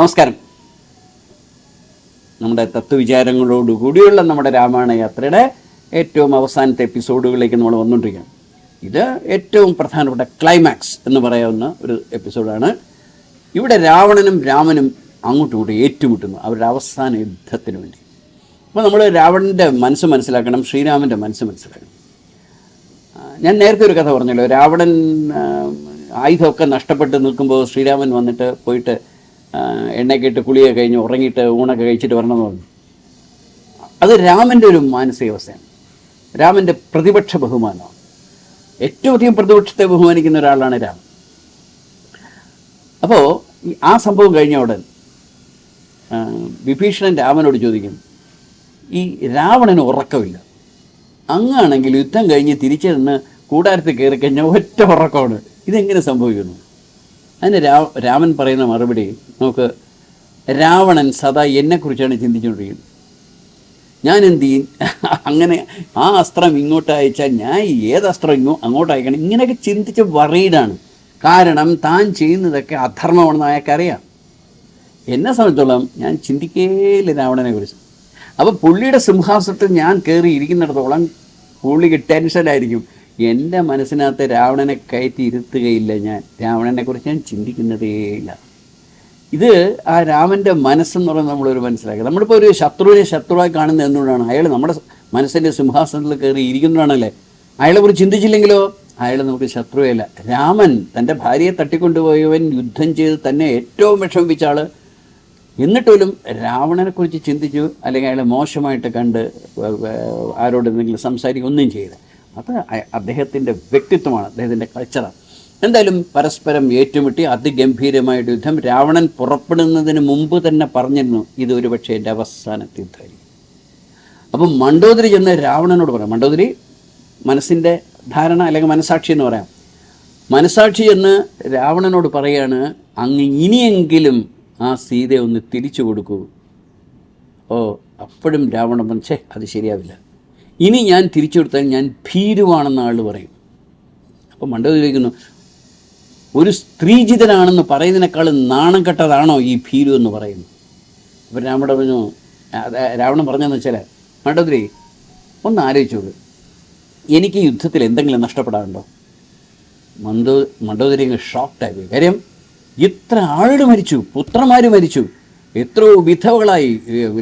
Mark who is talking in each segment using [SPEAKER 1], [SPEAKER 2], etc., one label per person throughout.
[SPEAKER 1] നമസ്കാരം. നമ്മുടെ തത്വവിചാരങ്ങളോടുകൂടിയുള്ള നമ്മുടെ രാമായണ യാത്രയുടെ ഏറ്റവും അവസാനത്തെ എപ്പിസോഡുകളിലേക്ക് നമ്മൾ വന്നുകൊണ്ടിരിക്കുകയാണ്. ഇത് ഏറ്റവും പ്രധാനപ്പെട്ട ക്ലൈമാക്സ് എന്ന് പറയാവുന്ന ഒരു എപ്പിസോഡാണ്. ഇവിടെ രാവണനും രാമനും അങ്ങോട്ടും ഇങ്ങോട്ടും ഏറ്റുമുട്ടുന്നു. അവരുടെ അവസാന യുദ്ധത്തിന് വേണ്ടി. അപ്പോൾ നമ്മൾ രാവണന്റെ മനസ്സ് മനസ്സിലാക്കണം ശ്രീരാമന്റെ മനസ്സ് മനസ്സിലാക്കണം. ഞാൻ നേരത്തെ ഒരു കഥ പറഞ്ഞല്ലോ. രാവണൻ ആയുധമൊക്കെ നഷ്ടപ്പെട്ട് നിൽക്കുമ്പോൾ ശ്രീരാമൻ വന്നിട്ട് പോയിട്ട് എണ്ണയൊക്കെ ഇട്ട് കുളിയൊക്കെ കഴിഞ്ഞ് ഉറങ്ങിയിട്ട് ഊണൊക്കെ കഴിച്ചിട്ട് വരണമെന്ന് പറഞ്ഞു. അത് രാമന്റെ ഒരു മാനസികാവസ്ഥയാണ് രാമന്റെ പ്രതിപക്ഷ ബഹുമാനമാണ്. ഏറ്റവും അധികം പ്രതിപക്ഷത്തെ ബഹുമാനിക്കുന്ന ഒരാളാണ് രാമൻ. അപ്പോൾ ആ സംഭവം കഴിഞ്ഞ ഉടൻ വിഭീഷണൻ രാമനോട് ചോദിക്കും ഈ രാവണന് ഉറക്കമില്ല. അങ്ങാണെങ്കിൽ യുദ്ധം കഴിഞ്ഞ് തിരിച്ചു നിന്ന് കൂടാരത്തിൽ കയറി കഴിഞ്ഞാൽ ഒറ്റ ഉറക്കമാണ്. ഇതെങ്ങനെ സംഭവിക്കുന്നു? അതിന് രാമൻ പറയുന്ന മറുപടി നമുക്ക് രാവണൻ സദാ എന്നെക്കുറിച്ചാണ് ചിന്തിച്ചുകൊണ്ടിരിക്കുന്നത്. ഞാൻ എന്ത് ചെയ്യും? അങ്ങനെ ആ അസ്ത്രം ഇങ്ങോട്ട് അയച്ചാൽ ഞാൻ ഏത് അസ്ത്രം ഇങ്ങോ അങ്ങോട്ട് അയക്കണം? ഇങ്ങനെയൊക്കെ ചിന്തിച്ച് വറീഡാണ്. കാരണം താൻ ചെയ്യുന്നതൊക്കെ അധർമ്മമാണെന്ന് അയാൾക്കറിയാം എന്നെ സംബന്ധിച്ചോളം ഞാൻ ചിന്തിക്കേയില്ല രാവണനെ കുറിച്ച്. അപ്പോൾ പുള്ളിയുടെ സിംഹാസനത്തിൽ ഞാൻ കയറി ഇരിക്കുന്നിടത്തോളം പുള്ളിക്ക് ടെൻഷനായിരിക്കും. എന്റെ മനസ്സിനകത്ത് രാവണനെ കയറ്റി ഇരുത്തുകയില്ല ഞാൻ. രാവണനെ കുറിച്ച് ഞാൻ ചിന്തിക്കുന്നതേയില്ല ഇത് ആ രാമന്റെ മനസ്സെന്ന് പറയുന്നത് നമ്മളൊരു മനസ്സിലാക്കുക നമ്മളിപ്പോൾ ഒരു ശത്രുവിനെ ശത്രുവായി കാണുന്നത് എന്തുകൊണ്ടാണ്? അയാൾ നമ്മുടെ മനസ്സിന്റെ സിംഹാസനത്തിൽ കയറി ഇരിക്കുന്നതാണല്ലേ? അയാളെ കുറിച്ച് ചിന്തിച്ചില്ലെങ്കിലോ? അയാൾ നമുക്ക് ശത്രുവല്ല രാമൻ തന്റെ ഭാര്യയെ തട്ടിക്കൊണ്ടുപോയവൻ യുദ്ധം ചെയ്ത് തന്നെ ഏറ്റവും വിഷമിപ്പിച്ച ആൾ എന്നിട്ടുപോലും രാവണനെക്കുറിച്ച് ചിന്തിച്ചു അല്ലെങ്കിൽ അയാളെ മോശമായിട്ട് കണ്ട് ആരോടെന്തെങ്കിലും സംസാരിക്കുക ഒന്നും ചെയ്ത് അത് അദ്ദേഹത്തിന്റെ വ്യക്തിത്വമാണ് അദ്ദേഹത്തിന്റെ കൾച്ചറാണ് എന്തായാലും പരസ്പരം ഏറ്റുമുട്ടി അതിഗംഭീരമായിട്ട് യുദ്ധം രാവണൻ പുറപ്പെടുന്നതിന് മുമ്പ് തന്നെ പറഞ്ഞിരുന്നു ഇത് ഒരുപക്ഷെ എന്റെ അവസാനത്തെ യുദ്ധമായിരിക്കും. അപ്പം മണ്ടോദരി ചെന്ന് രാവണനോട് പറയാം മണ്ടോദരി മനസ്സിന്റെ ധാരണ അല്ലെങ്കിൽ മനസാക്ഷി എന്ന് പറയാം. മനസാക്ഷി എന്ന് രാവണനോട് പറയാണ് അങ്ങ് ഇനിയെങ്കിലും ആ സീതയെ ഒന്ന് തിരിച്ചു കൊടുക്കൂ. ഓ അപ്പോഴും രാവണൻ പറഞ്ഞേ അത് ശരിയാവില്ല. ഇനി ഞാൻ തിരിച്ചു കൊടുത്താൽ ഞാൻ ഭീരുവാണെന്ന് ആൾ പറയും. അപ്പം മണ്ടോദരി ചോദിക്കുന്നു ഒരു സ്ത്രീജിതനാണെന്ന് പറയുന്നതിനേക്കാൾ നാണം കെട്ടതാണോ ഈ ഭീരു എന്ന് പറയുന്നു അപ്പം രാവണൻ പറഞ്ഞു രാവണൻ പറഞ്ഞതെന്ന് വെച്ചാൽ മണ്ടോദരി ഒന്ന് ആലോചിച്ചോളൂ എനിക്ക് യുദ്ധത്തിൽ എന്തെങ്കിലും നഷ്ടപ്പെടാറുണ്ടോ? മന്ദോ മണ്ടോദരി ഷോക്ക്ഡായി കാര്യം ഇത്ര ആളുകൾ മരിച്ചു പുത്രന്മാർ മരിച്ചു. എത്രയോ വിധവകളായി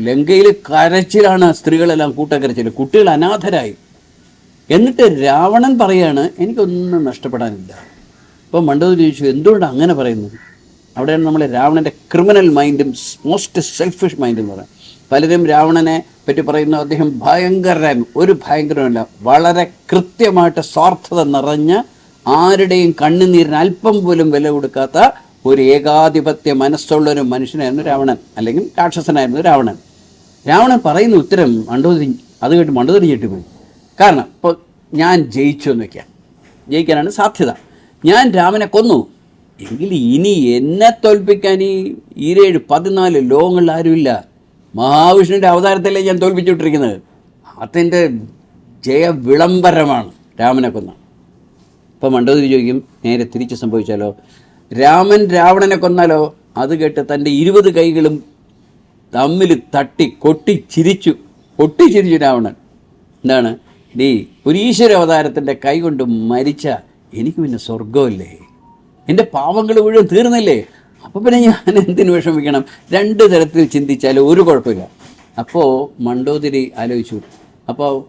[SPEAKER 1] ലങ്കയിൽ കരച്ചിലാണ് സ്ത്രീകളെല്ലാം കൂട്ടക്കരച്ചിൽ കുട്ടികൾ അനാഥരായി. എന്നിട്ട് രാവണൻ പറയാണ് എനിക്കൊന്നും നഷ്ടപ്പെടാനില്ല. അപ്പോൾ മണ്ടോദരി ചോദിച്ചു എന്തുകൊണ്ടാണ് അങ്ങനെ പറയുന്നത്? അവിടെയാണ് നമ്മൾ രാവണന്റെ ക്രിമിനൽ മൈൻഡും മോസ്റ്റ് സെൽഫിഷ് മൈൻഡും എന്ന് പറയാം പലരും രാവണനെ പറ്റി പറയുന്നു അദ്ദേഹം ഭയങ്കര ഒരു ഭയങ്കരമല്ല വളരെ കൃത്യമായിട്ട് സ്വാർത്ഥത നിറഞ്ഞ ആരുടെയും കണ്ണുനീരിന് അല്പം പോലും വില കൊടുക്കാത്ത ഒരു ഏകാധിപത്യ മനസ്സുള്ള ഒരു മനുഷ്യനായിരുന്നു രാവണൻ അല്ലെങ്കിൽ രാക്ഷസനായിരുന്നു രാവണൻ. രാവണൻ പറയുന്ന ഉത്തരം മണ്ടുതിരി അത് കേട്ട് മണ്ടോദരി പോയി കാരണം ഇപ്പോൾ ഞാൻ ജയിച്ചു എന്ന് വയ്ക്കാം ജയിക്കാനാണ് സാധ്യത. ഞാൻ രാമനെ കൊന്നു. എങ്കിൽ ഇനി എന്നെ തോൽപ്പിക്കാൻ ഈ ഈരേഴ് പതിനാല് ലോകങ്ങളിൽ ആരുമില്ല. മഹാവിഷ്ണുവിന്റെ അവതാരത്തിലേ ഞാൻ തോൽപ്പിച്ചുകൊണ്ടിരിക്കുന്നത്. അതിന്റെ ജയ വിളംബരമാണ് രാമനെ കൊന്ന. ഇപ്പം മണ്ടോതിരി ചോദിക്കും നേരെ തിരിച്ച് സംഭവിച്ചാലോ? രാമൻ രാവണനെ കൊന്നാലോ? അത് കേട്ട് തന്റെ ഇരുപത് കൈകളും തമ്മിൽ തട്ടി കൊട്ടി ചിരിച്ചു. പൊട്ടി ചിരിച്ചു രാവണൻ. എന്താണ്? ഡീ ഒരു ഈശ്വര അവതാരത്തിന്റെ കൈ കൊണ്ട് മരിച്ച എനിക്ക് പിന്നെ സ്വർഗമല്ലേ എന്റെ പാവങ്ങൾ മുഴുവൻ തീർന്നില്ലേ? അപ്പോൾ പിന്നെ ഞാൻ എന്തിനു വിഷമിക്കണം? രണ്ട് തരത്തിൽ ചിന്തിച്ചാലും ഒരു കുഴപ്പമില്ല. അപ്പോൾ മണ്ടോതിരി ആലോചിച്ചു. അപ്പോൾ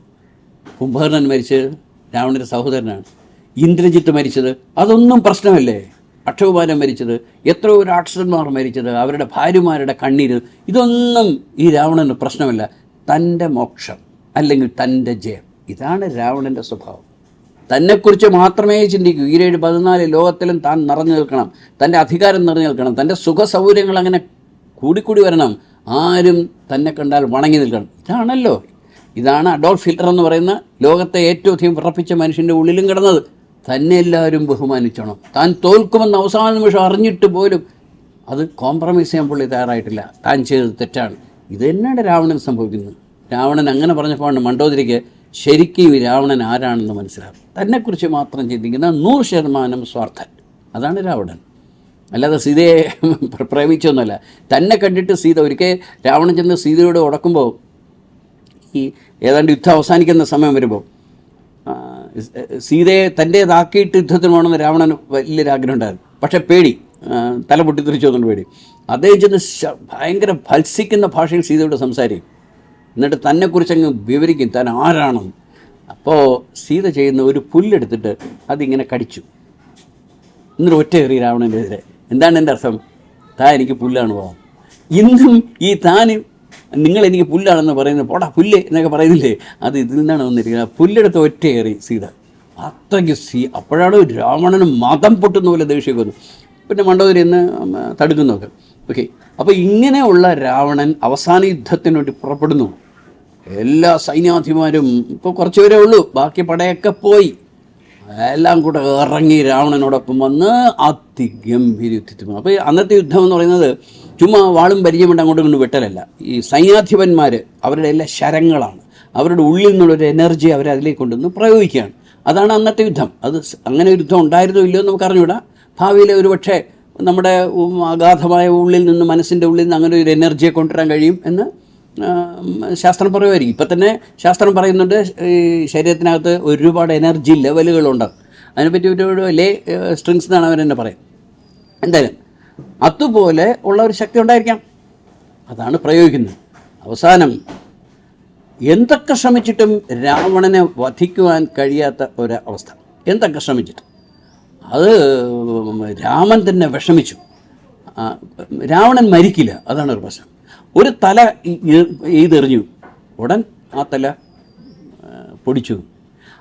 [SPEAKER 1] കുംഭകർണൻ മരിച്ചത് രാവണന്റെ സഹോദരനാണ്. ഇന്ദ്രജിത്ത് മരിച്ചത് അതൊന്നും പ്രശ്നമല്ലേ? അക്ഷകുമാരൻ മരിച്ചത് എത്രയോ രാക്ഷസന്മാർ മരിച്ചത് അവരുടെ ഭാര്യമാരുടെ കണ്ണീര് ഇതൊന്നും ഈ രാവണന് പ്രശ്നമല്ല. തന്റെ മോക്ഷം അല്ലെങ്കിൽ തന്റെ ജയം. ഇതാണ് രാവണന്റെ സ്വഭാവം. തന്നെക്കുറിച്ച് മാത്രമേ ചിന്തിക്കൂ. ഈരേഴ് പതിനാല് ലോകത്തിലും താൻ നിറഞ്ഞു നിൽക്കണം. തന്റെ അധികാരം നിറഞ്ഞു നിൽക്കണം. തന്റെ സുഖ സൗകര്യങ്ങൾ അങ്ങനെ കൂടിക്കൂടി വരണം. ആരും തന്നെ കണ്ടാൽ വണങ്ങി നിൽക്കണം. ഇതാണല്ലോ. ഇതാണ് അഡോൾഫ് ഹിറ്റ്ലർ എന്ന് പറയുന്ന ലോകത്തെ ഏറ്റവും അധികം വിറപ്പിച്ച മനുഷ്യന്റെ ഉള്ളിലും കിടന്നത്. തന്നെ എല്ലാവരും ബഹുമാനിച്ചോണം. താൻ തോൽക്കുമെന്ന് അവസാന നിമിഷം അറിഞ്ഞിട്ട് പോലും അത് കോംപ്രമൈസ് ചെയ്യാൻ പുള്ളി തയ്യാറായിട്ടില്ല. താൻ ചെയ്തത് തെറ്റാണ്. ഇത് തന്നെയാണ് രാവണൻ സംഭവിക്കുന്നത്. രാവണൻ അങ്ങനെ പറഞ്ഞപ്പോഴാണ് മണ്ടോദരിക്ക് ശരിക്കും രാവണൻ ആരാണെന്ന് മനസ്സിലാവും തന്നെക്കുറിച്ച് മാത്രം ചിന്തിക്കുന്ന നൂറ് ശതമാനം സ്വാർത്ഥൻ. അതാണ് രാവണൻ. അല്ലാതെ സീതയെ പ്രേമിച്ചൊന്നുമല്ല. തന്നെ കണ്ടിട്ട് സീത ഒരിക്കൽ രാവണൻ ചെന്ന് സീതയോട് ഉടക്കുമ്പോൾ ഈ ഏതാണ്ട് യുദ്ധം അവസാനിക്കുന്ന സമയം വരുമ്പോൾ സീതയെ തന്റേതാക്കിയിട്ട് യുദ്ധത്തിന് പോകണമെന്ന് രാവണന് വലിയൊരാഗ്രഹം ഉണ്ടായിരുന്നു. പക്ഷേ പേടി. തല പൊട്ടിത്തെറിച്ചു വന്നു പേടി. അദ്ദേഹം ചെന്ന് ഭയങ്കര ഭത്സിക്കുന്ന ഭാഷയിൽ സീതയോട് സംസാരിക്കും. എന്നിട്ട് തന്നെക്കുറിച്ച് അങ്ങ് വിവരിക്കും താൻ ആരാണെന്ന്. അപ്പോൾ സീത ചെയ്യുന്ന ഒരു പുല്ലെടുത്തിട്ട് അതിങ്ങനെ കടിച്ചു. എന്നിട്ട് ഒറ്റ കയറി രാവണന്റെ എതിരെ. എന്താണ് എന്റെ അർത്ഥം? താൻ എനിക്ക് പുല്ലാണ് പോകാം ഇന്നും ഈ താൻ നിങ്ങൾ എനിക്ക് പുല്ലാണെന്ന് പറയുന്നത് പോടാ പുല്ല് എന്നൊക്കെ പറയുന്നില്ലേ? അത് ഇതിൽ നിന്നാണ് വന്നിരിക്കുന്നത്. പുല്ലെടുത്ത് ഒറ്റയേറി സീത. അത്രയ്ക്ക് സീ അപ്പോഴാണ് രാവണന് മതം പൊട്ടുന്ന പോലെ ദേഷ്യം പിന്നെ മണ്ഡോദരി എന്ന് തടുക്കുന്നൊക്കെ ഓക്കെ. അപ്പോൾ ഇങ്ങനെയുള്ള രാവണൻ അവസാന യുദ്ധത്തിന് വേണ്ടി പുറപ്പെടുന്നു. എല്ലാ സൈന്യാധിമാരും ഇപ്പോൾ കുറച്ച് പേരേ ഉള്ളൂ ബാക്കി പടയൊക്കെ പോയി. എല്ലാം കൂടെ ഇറങ്ങി രാവണനോടൊപ്പം വന്ന് അതിഗംഭീര യുദ്ധത്തിൽ അപ്പോൾ അന്നത്തെ യുദ്ധം എന്ന് പറയുന്നത് ചുമ്മാ വാളും പരിചയമുണ്ട് അങ്ങോട്ടും ഇങ്ങോട്ട് വെട്ടലല്ല. ഈ സൈന്യാധിപന്മാർ അവരുടെ എല്ലാ ശരങ്ങളാണ്. അവരുടെ ഉള്ളിൽ നിന്നുള്ളൊരു എനർജി അവരെ അതിലേക്ക് കൊണ്ടുവന്ന് പ്രയോഗിക്കുകയാണ്. അതാണ് അന്നത്തെ യുദ്ധം. അത് അങ്ങനെ ഒരു യുദ്ധം ഉണ്ടായിരുന്നോ ഇല്ലയോ എന്ന് നമുക്ക് അറിഞ്ഞൂടാ ഭാവിയിലെ ഒരു പക്ഷേ നമ്മുടെ അഗാധമായ ഉള്ളിൽ നിന്ന് മനസ്സിന്റെ ഉള്ളിൽ നിന്ന് അങ്ങനെ ഒരു എനർജിയെ കൊണ്ടുവരാൻ കഴിയും എന്ന് ശാസ്ത്രം പറയുമായിരിക്കും. ഇപ്പം തന്നെ ശാസ്ത്രം പറയുന്നുണ്ട് ഈ ശരീരത്തിനകത്ത് ഒരുപാട് എനർജി ലെവലുകളുണ്ട്. അതിനെപ്പറ്റി ഒരു ലേ സ്ട്രിങ്സ് എന്നാണ് അവർ തന്നെ പറയും എന്തായാലും അതുപോലെ ഉള്ള ഒരു ശക്തി ഉണ്ടായിരിക്കാം. അതാണ് പ്രയോഗിക്കുന്നത്. അവസാനം എന്തൊക്കെ ശ്രമിച്ചിട്ടും രാവണനെ വധിക്കുവാൻ കഴിയാത്ത ഒരു അവസ്ഥ. എന്തൊക്കെ ശ്രമിച്ചിട്ടും. അത് രാമൻ തന്നെ വിഷമിച്ചു. രാവണൻ മരിക്കില്ല. അതാണ് ഒരു പ്രശ്നം. ഒരു തല എഴുതെറിഞ്ഞു. ഉടൻ ആ തല പൊടിച്ചു.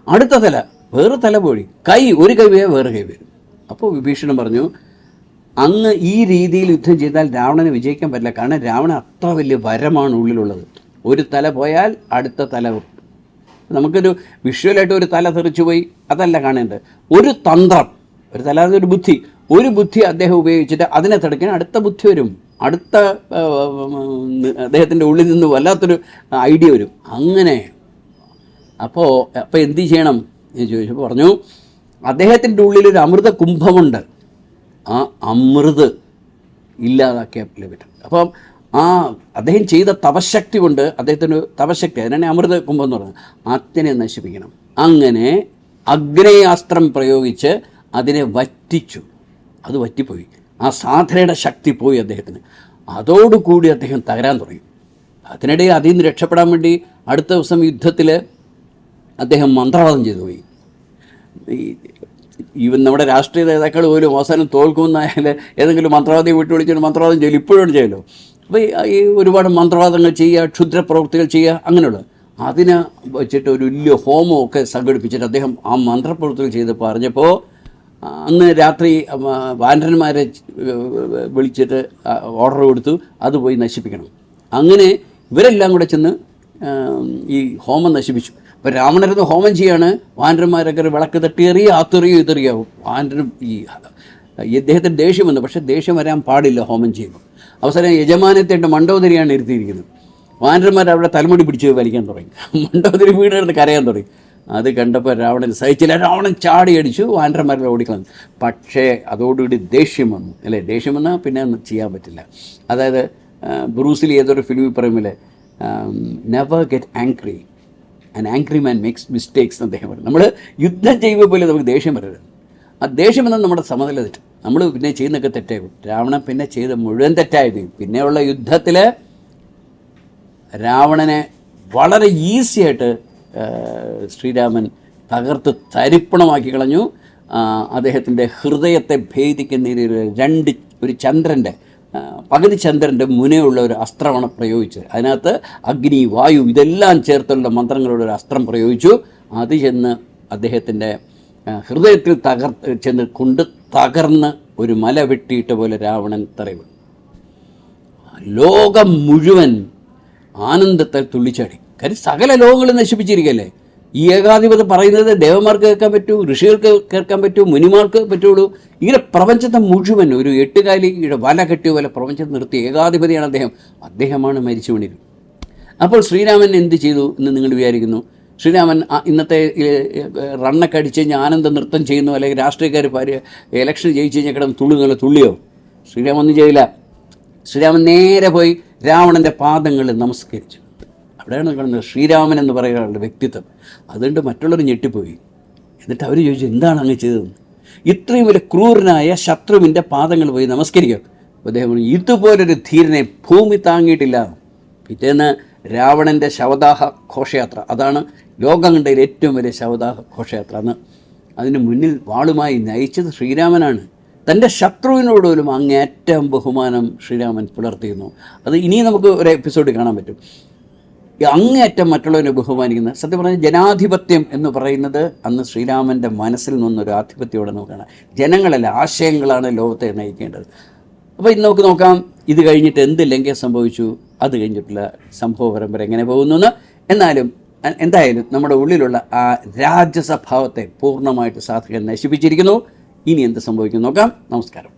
[SPEAKER 1] അടുത്ത തല വേറെ തല പൊടി. കൈ ഒരു കൈ വേ വേറെ കൈ വരും. അപ്പോൾ വിഭീഷണൻ പറഞ്ഞു അങ്ങ് ഈ രീതിയിൽ യുദ്ധം ചെയ്താൽ രാവണനെ വിജയിക്കാൻ പറ്റില്ല. കാരണം രാവണൻ അത്ര വലിയ വരമാണ് ഉള്ളിലുള്ളത്. ഒരു തല പോയാൽ അടുത്ത തല നമുക്കൊരു വിഷ്വലായിട്ട് ഒരു തല തെറിച്ചു പോയി. അതല്ല കാണേണ്ടത്. ഒരു തന്ത്രം. ഒരു തല ഒരു ബുദ്ധി. ഒരു ബുദ്ധി അദ്ദേഹം ഉപയോഗിച്ചിട്ട് അതിനെ തടുക്കാൻ അടുത്ത ബുദ്ധി വരും. അടുത്ത അദ്ദേഹത്തിന്റെ ഉള്ളിൽ നിന്ന് വല്ലാത്തൊരു ഐഡിയ വരും. അങ്ങനെ. അപ്പോൾ അപ്പോൾ എന്ത് ചെയ്യണം? എന്ന് ചോദിച്ചപ്പോൾ പറഞ്ഞു അദ്ദേഹത്തിന്റെ ഉള്ളിൽ ഒരു അമൃത കുംഭമുണ്ട്. ആ അമൃത് ഇല്ലാതാക്കിയാൽ പറ്റും അപ്പം ആ അദ്ദേഹം ചെയ്ത തപശക്തി കൊണ്ട് അദ്ദേഹത്തിന് തപശക്തി അതിനാണ് അമൃത കുംഭം എന്ന് പറയുന്നത്. അതിനെ നശിപ്പിക്കണം. അങ്ങനെ അഗ്നേയാസ്ത്രം പ്രയോഗിച്ച് അതിനെ വറ്റിച്ചു. അത് വറ്റിപ്പോയി. ആ സാധനയുടെ ശക്തി പോയി അദ്ദേഹത്തിന്. അതോടുകൂടി അദ്ദേഹം തകരാൻ തുടങ്ങി. അതിനിടെ അതിൽ നിന്ന് രക്ഷപ്പെടാൻ വേണ്ടി അടുത്ത ദിവസം യുദ്ധത്തിൽ അദ്ദേഹം മന്ത്രവാദം ചെയ്തു പോയി. ഈവൻ നമ്മുടെ രാഷ്ട്രീയ നേതാക്കൾ പോലും അവസാനം തോൽക്കുമെന്നായാൽ ഏതെങ്കിലും മന്ത്രവാദിയെ വിട്ടു വിളിച്ചൊരു മന്ത്രവാദം ചെയ്യലോ ഇപ്പോഴും ചെയ്യലോ? അപ്പോൾ ഈ- ഒരുപാട് മന്ത്രവാദങ്ങൾ ചെയ്യുക ക്ഷുദ്രപ്രവൃത്തികൾ ചെയ്യുക അങ്ങനെയുള്ള. അതിനെ വെച്ചിട്ട് ഒരു വലിയ ഹോമം ഒക്കെ സംഘടിപ്പിച്ചിട്ട് അദ്ദേഹം ആ മന്ത്രപ്രവൃത്തികൾ ചെയ്തപ്പോൾ അറിഞ്ഞപ്പോൾ അന്ന് രാത്രി വാൻഡന്മാരെ വിളിച്ചിട്ട് ഓർഡർ കൊടുത്തു. അത് പോയി നശിപ്പിക്കണം. അങ്ങനെ ഇവരെല്ലാം കൂടെ ചെന്ന് ഈ ഹോമം നശിപ്പിച്ചു. അപ്പോൾ രാവണരുന്ന് ഹോമം ചെയ്യാണ്. വാനരന്മാരൊക്കെ വിളക്ക് തട്ടിയെറിയ ആത്തെറിയോ ഇതെറിയാവും വാനരൻ ഈ ഇദ്ദേഹത്തിന് ദേഷ്യം വന്നു. പക്ഷേ ദേഷ്യം വരാൻ പാടില്ല ഹോമം ചെയ്യുമ്പോൾ. അവസാനം യജമാനത്തേണ്ട മണ്ടോദരിയാണ് ഇരുത്തിയിരിക്കുന്നത്. വാനരന്മാർ അവിടെ തലമുടി പിടിച്ച് വലിക്കാൻ തുടങ്ങി. മണ്ടോദരി വീട് കരയാൻ തുടങ്ങി. അത് കണ്ടപ്പോൾ രാവണൻ സഹിച്ചില്ല. രാവണൻ ചാടി അടിച്ചു വാനരന്മാരെ ഓടിക്കളഞ്ഞു. പക്ഷേ അതോടുകൂടി ദേഷ്യം വന്നു. അല്ലേ? ദേഷ്യം വന്നാൽ പിന്നെ ഒന്നും ചെയ്യാൻ പറ്റില്ല. അതായത് ബ്രൂസിലി ഏതൊരു ഫിലിമിൽ പറയുമ്പോൾ never get angry and angry man makes mistakes എന്ന് അദ്ദേഹം പറയും. നമ്മൾ യുദ്ധം ചെയ്യുമ്പോൾ പോലും നമുക്ക് ദേഷ്യം വരരുത്. ആ ദേഷ്യം എന്നാൽ നമ്മുടെ സമനില തെറ്റും. നമ്മൾ പിന്നെ ചെയ്യുന്നൊക്കെ തെറ്റായി രാവണൻ പിന്നെ ചെയ്ത മുഴുവൻ തെറ്റായത് പിന്നെയുള്ള യുദ്ധത്തിൽ രാവണനെ വളരെ ഈസി ആയിട്ട് ആ, ശ്രീരാമൻ തകർത്ത് തരിപ്പണമാക്കി കളഞ്ഞു. അദ്ദേഹത്തിന്റെ ഹൃദയത്തെ ഭേദിക്കുന്ന രണ്ട് ഒരു ചന്ദ്രന്റെ പകുതി ചന്ദ്രന്റെ മുനയുള്ള ഒരു അസ്ത്രമാണ് പ്രയോഗിച്ചത് അതിനകത്ത് അഗ്നി വായു ഇതെല്ലാം ചേർത്തുള്ള മന്ത്രങ്ങളുടെ ഒരു അസ്ത്രം പ്രയോഗിച്ചു. അത് ചെന്ന് അദ്ദേഹത്തിന്റെ ഹൃദയത്തിൽ തകർ ചെന്ന് കൊണ്ട് തകർന്ന് ഒരു മല വെട്ടിയിട്ട പോലെ രാവണൻ തറയും ലോകം മുഴുവൻ ആനന്ദത്തെ തുള്ളിച്ചാടി. കാര്യം സകല ലോകങ്ങളും നശിപ്പിച്ചിരിക്കല്ലേ ഈ ഏകാധിപതി പറയുന്നത് ദേവന്മാർക്ക് കേൾക്കാൻ പറ്റൂ ഋഷികൾക്ക് കേൾക്കാൻ പറ്റൂ മുനിമാർക്ക് പറ്റുള്ളൂ. ഇങ്ങനെ പ്രപഞ്ചത്തെ മുഴുവൻ ഒരു എട്ടുകാലിയുടെ വല കെട്ടിയ പോലെ പ്രപഞ്ചത്തെ നിർത്തി ഏകാധിപതിയാണ് അദ്ദേഹം. അദ്ദേഹമാണ് മരിച്ചു വീണിരുന്നത് അപ്പോൾ ശ്രീരാമൻ എന്ത് ചെയ്തു എന്ന് നിങ്ങൾ വിചാരിക്കുന്നു? ശ്രീരാമൻ ഇന്നത്തെ റണ്ണൊക്കെ അടിച്ച് കഴിഞ്ഞാൽ ആനന്ദ നൃത്തം ചെയ്യുന്നു അല്ലെങ്കിൽ രാഷ്ട്രീയക്കാർ ഇലക്ഷൻ ജയിച്ചു കഴിഞ്ഞാൽ കിടന്ന് തുള്ളുകല്ലോ തുള്ളിയോ? ശ്രീരാമൻ ഒന്നും ചെയ്തില്ല. ശ്രീരാമൻ നേരെ പോയി രാവണന്റെ പാദങ്ങളിൽ നമസ്കരിച്ചു. അവിടെയാണ് കാണുന്നത് ശ്രീരാമൻ എന്ന് പറയുന്ന വ്യക്തിത്വം. അതുകൊണ്ട് മറ്റുള്ളവർ ഞെട്ടിപ്പോയി. എന്നിട്ട് അവർ ചോദിച്ചു എന്താണ് അങ്ങ് ചെയ്തതെന്ന്? ഇത്രയും വലിയ ക്രൂരനായ ശത്രുവിന്റെ പാദങ്ങൾ പോയി നമസ്കരിക്കും. അദ്ദേഹം ഇതുപോലൊരു ധീരനെ ഭൂമി താങ്ങിയിട്ടില്ല. പിറ്റേന്ന് രാവണന്റെ ശവദാഹ ഘോഷയാത്ര. അതാണ് ലോകം കണ്ടതിൽ ഏറ്റവും വലിയ ശവദാഹ ഘോഷയാത്ര. അന്ന് അതിന് മുന്നിൽ വാളുമായി നയിച്ചത് ശ്രീരാമനാണ്. തന്റെ ശത്രുവിനോട് പോലും അങ്ങേറ്റം ബഹുമാനം ശ്രീരാമൻ പുലർത്തിയിരുന്നു. അത് ഇനിയും നമുക്ക് ഒരു എപ്പിസോഡ് കാണാൻ പറ്റും. അങ്ങേയറ്റം മറ്റുള്ളവരെ ബഹുമാനിക്കുന്നത് സത്യം പറഞ്ഞാൽ ജനാധിപത്യം എന്ന് പറയുന്നത് അന്ന് ശ്രീരാമന്റെ മനസ്സിൽ നിന്നൊരു ആധിപത്യമോടെ നോക്കുകയാണ് ജനങ്ങളല്ല ആശയങ്ങളാണ് ലോകത്തെ നയിക്കേണ്ടത്. അപ്പോൾ ഇന്ന് നമുക്ക് നോക്കാം ഇത് കഴിഞ്ഞിട്ട് എന്ത് ലംഘ്യം സംഭവിച്ചു അത് കഴിഞ്ഞിട്ടുള്ള സംഭവ പരമ്പര എങ്ങനെ പോകുന്നു എന്ന് എന്നാലും എന്തായാലും നമ്മുടെ ഉള്ളിലുള്ള ആ രാജ്യസഭാവത്തെ പൂർണമായിട്ട് സാധകൻ നശിപ്പിച്ചിരിക്കുന്നു. ഇനി എന്ത് സംഭവിക്കും നോക്കാം. നമസ്കാരം.